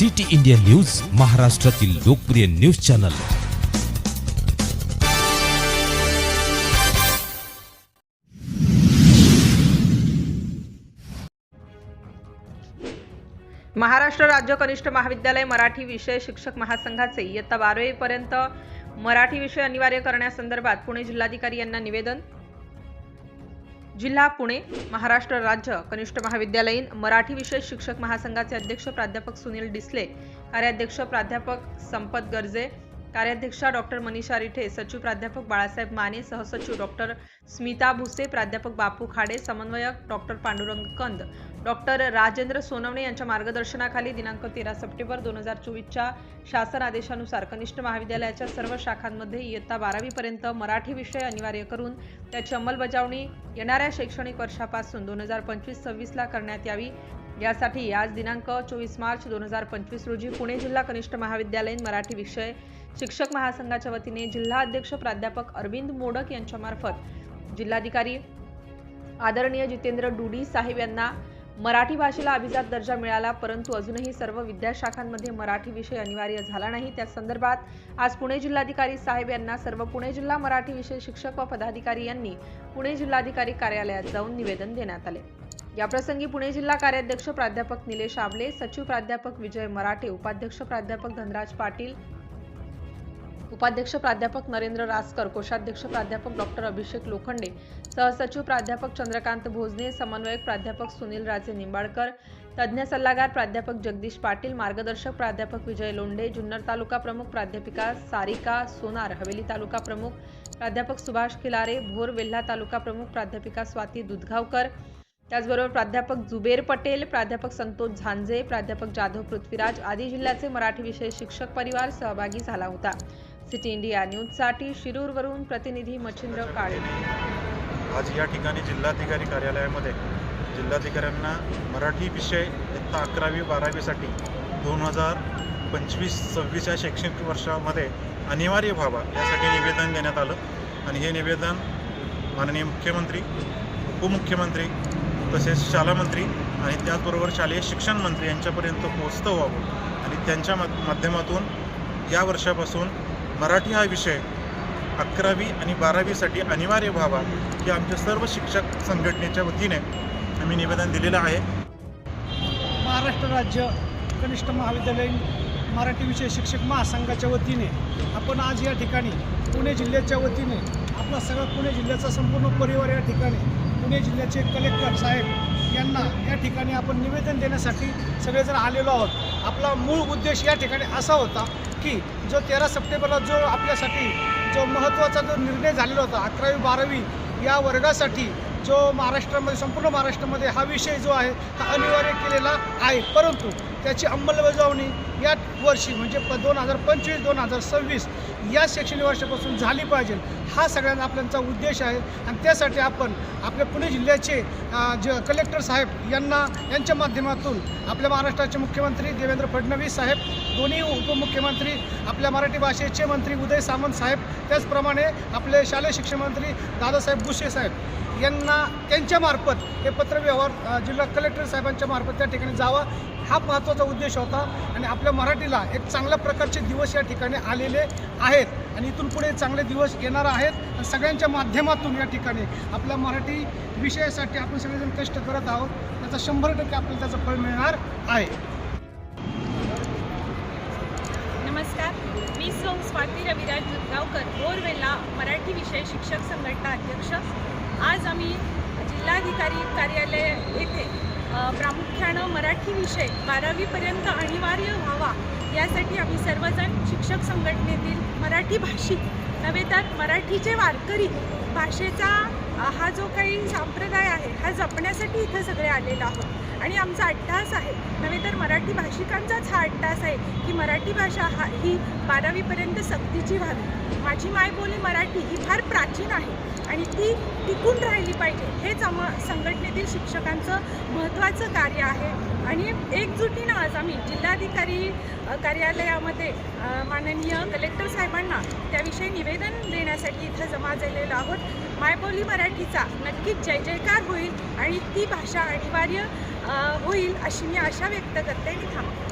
City India news महाराष्ट्रातील लोकप्रिय news channel. Maharashtra राज्य कनिष्ठ महाविद्यालय मराठी विषय शिक्षक महासंघाचे इयत्ता बारावीपर्यंत मराठी विषय अनिवार्य करण्यासंदर्भात पुणे जिल्हाधिकारी यांना निवेदन जिल्हा पुणे महाराष्ट्र राज्य कनिष्ठ महाविद्यालयीन मराठी विषय शिक्षक महासंघाचे अध्यक्ष प्राध्यापक सुनील डिसले कार्याध्यक्ष प्राध्यापक संपत गर्जे कार्याध्यक्षा डॉक्टर मनीषा रिठे सचिव प्राध्यापक बाळासाहेब माने सहसचिव डॉक्टर स्मिता भुसे प्राध्यापक बापू खाडे समन्वयक डॉक्टर पांडुरंग कंद डॉक्टर राजेंद्र सोनवणे यांच्या मार्गदर्शनाखाली दिनांक तेरा सप्टेंबर दोन हजार चोवीसच्या शासन आदेशानुसार कनिष्ठ महाविद्यालयाच्या सर्व शाखांमध्ये इयत्ता बारावीपर्यंत मराठी विषय अनिवार्य करून त्याची अंमलबजावणी येणाऱ्या शैक्षणिक वर्षापासून दोन हजार पंचवीस सव्वीसला करण्यात यावी. यासाठी आज दिनांक चोवीस मार्च दोन हजार पंचवीस रोजी पुणे जिल्हा कनिष्ठ महाविद्यालयीन मराठी विषय शिक्षक महासंघाच्या वतीने जिल्हा अध्यक्ष प्राध्यापक अरविंद मोडक यांच्यामार्फत जिल्हाधिकारी आदरणीय जितेंद्र डुडी साहेब यांना मराठी भाषेला अभिजात दर्जा मिळाला परंतु अजूनही सर्व विद्याशाखांमध्ये मराठी विषय अनिवार्य झाला नाही. त्या संदर्भात आज पुणे जिल्हाधिकारी साहेब यांना सर्व पुणे जिल्हा मराठी विषय शिक्षक व पदाधिकारी यांनी पुणे जिल्हाधिकारी कार्यालयात जाऊन निवेदन देण्यात आले. याप्रसंगी पुणे जिल्हा कार्याध्यक्ष प्राध्यापक निलेश आबले सचिव प्राध्यापक विजय मराठे उपाध्यक्ष प्राध्यापक धनराज पाटील उपाध्यक्ष प्राध्यापक नरेंद्र रासकर कोषाध्यक्ष प्राध्यापक डॉक्टर अभिषेक लोखंडे सहसचिव प्राध्यापक चंद्रकांत भोजने समन्वयक प्राध्यापक सुनील राजे निंबाळकर तज्ज्ञ सल्लागार प्राध्यापक जगदीश पाटील मार्गदर्शक प्राध्यापक विजय लोंढे जुन्नर तालुका प्रमुख प्राध्यापिका सारिका सोनार हवेली तालुका प्रमुख प्राध्यापक सुभाष खिलारे भोर वेल्हा तालुका प्रमुख प्राध्यापिका स्वाती दुधगावकर त्याचबरोबर प्राध्यापक जुबेर पटेल प्राध्यापक संतोष झांजे प्राध्यापक जाधव पृथ्वीराज आदी जिल्ह्याचे मराठी विषय शिक्षक परिवार सहभागी झाला होता. सिटी इंडिया न्यूजसाठी शिरूरवरून प्रतिनिधी मच्छिंद्र काळे. आज या ठिकाणी जिल्हाधिकारी कार्यालयामध्ये जिल्हाधिकाऱ्यांना मराठी विषय इयत्ता अकरावी बारावीसाठी दोन हजार पंचवीस सव्वीस या शैक्षणिक वर्षामध्ये अनिवार्य व्हावा यासाठी निवेदन देण्यात आलं. आणि हे निवेदन माननीय मुख्यमंत्री उपमुख्यमंत्री तसेच शालामंत्री आणि त्याचबरोबर शालेय शिक्षण मंत्री यांच्यापर्यंत पोचतं व्हावं. आणि त्यांच्या माध्यमातून या वर्षापासून मराठी हा विषय अकरावी आणि बारावीसाठी अनिवार्य व्हावा हे आमच्या सर्व शिक्षक संघटनेच्या वतीने आम्ही निवेदन दिलेलं आहे. महाराष्ट्र राज्य कनिष्ठ महाविद्यालयीन मराठी विषय शिक्षक महासंघाच्या वतीने आपण आज या ठिकाणी पुणे जिल्ह्याच्या वतीने आपला सगळा पुणे जिल्ह्याचा संपूर्ण परिवार या ठिकाणी पुणे जिल्ह्याचे कलेक्टर साहेब यांना या ठिकाणी आपण निवेदन देण्यासाठी सगळेजण आलेलो आहोत. आपला मूळ उद्देश या ठिकाणी असा होता की जो तेरा सप्टेंबरला जो आपल्यासाठी जो महत्त्वाचा जो निर्णय झालेला होता अकरावी बारावी या वर्गासाठी जो महाराष्ट्रामध्ये संपूर्ण महाराष्ट्रामध्ये हा विषय जो आहे हा अनिवार्य केलेला आहे. परंतु त्याची अंमलबजावणी या वर्षी म्हणजे प दोन हजार पंचवीस दोन हजार सव्वीस या शैक्षणिक वर्षापासून झाली पाहिजे. हा सगळ्यांना आपल्याचा उद्देश आहे. आणि त्यासाठी आपण आपल्या पुणे जिल्ह्याचे ज कलेक्टर साहेब यांना यांच्या माध्यमातून आपल्या महाराष्ट्राचे मुख्यमंत्री देवेंद्र फडणवीस साहेब दोन्ही उपमुख्यमंत्री आपल्या मराठी भाषेचे मंत्री उदय सामंत साहेब त्याचप्रमाणे आपले शालेय शिक्षण मंत्री दादासाहेब भुसे साहेब यांना त्यांच्यामार्फत हे पत्रव्यवहार जिल्हा कलेक्टर साहेबांच्या मार्फत त्या ठिकाणी जावा. हा महत्त्वाचा उद्देश होता आणि आपल्या मराठीला एक चांगल्या प्रकारचे दिवस या ठिकाणी आलेले आहेत. आणि इथून पुढे चांगले दिवस येणार आहेत. आणि सगळ्यांच्या माध्यमातून या ठिकाणी आपल्या मराठी विषयासाठी आपण सगळेजण कष्ट करत आहोत. त्याचा शंभर टक्के आपल्याला त्याचं फळ मिळणार आहे. नमस्कार. मी सौ स्वाती रविराज दुधगावकर बोरवेल्ला मराठी विषय शिक्षक संघटना अध्यक्ष. आज आम्ही जिल्हाधिकारी कार्यालय येथे प्रामुख्यानं मराठी विषय बारावीपर्यंत अनिवार्य व्हावा यासाठी आम्ही सर्वजण शिक्षक संघटनेतील मराठी भाषिक नव्हे तर मराठीचे वारकरी भाषेचा हा जो काही संप्रदाय आहे हा जपण्यासाठी इथं सगळे आलेलो आहोत. आणि आमचा अट्टहास आहे. नव्हे तर मराठी भाषिकांचाच हा अट्टहास आहे की मराठी भाषा हा ही बारावीपर्यंत सक्तीची व्हावी. माझी मायबोली मराठी ही फार प्राचीन आहे आणि ती टिकून राहिली पाहिजे. हेच आम संघटनेतील शिक्षकांचं महत्त्वाचं कार्य आहे. आणि एकजुटीनं आज आम्ही जिल्हाधिकारी कार्यालयामध्ये माननीय कलेक्टर साहेबांना त्याविषयी निवेदन देण्यासाठी इथं जमा झालेलो आहोत. मायबोली मराठीचा नक्कीच जय जयकार होईल आणि ती भाषा अनिवार्य होईल अशी मी आशा व्यक्त करते आणि थांबते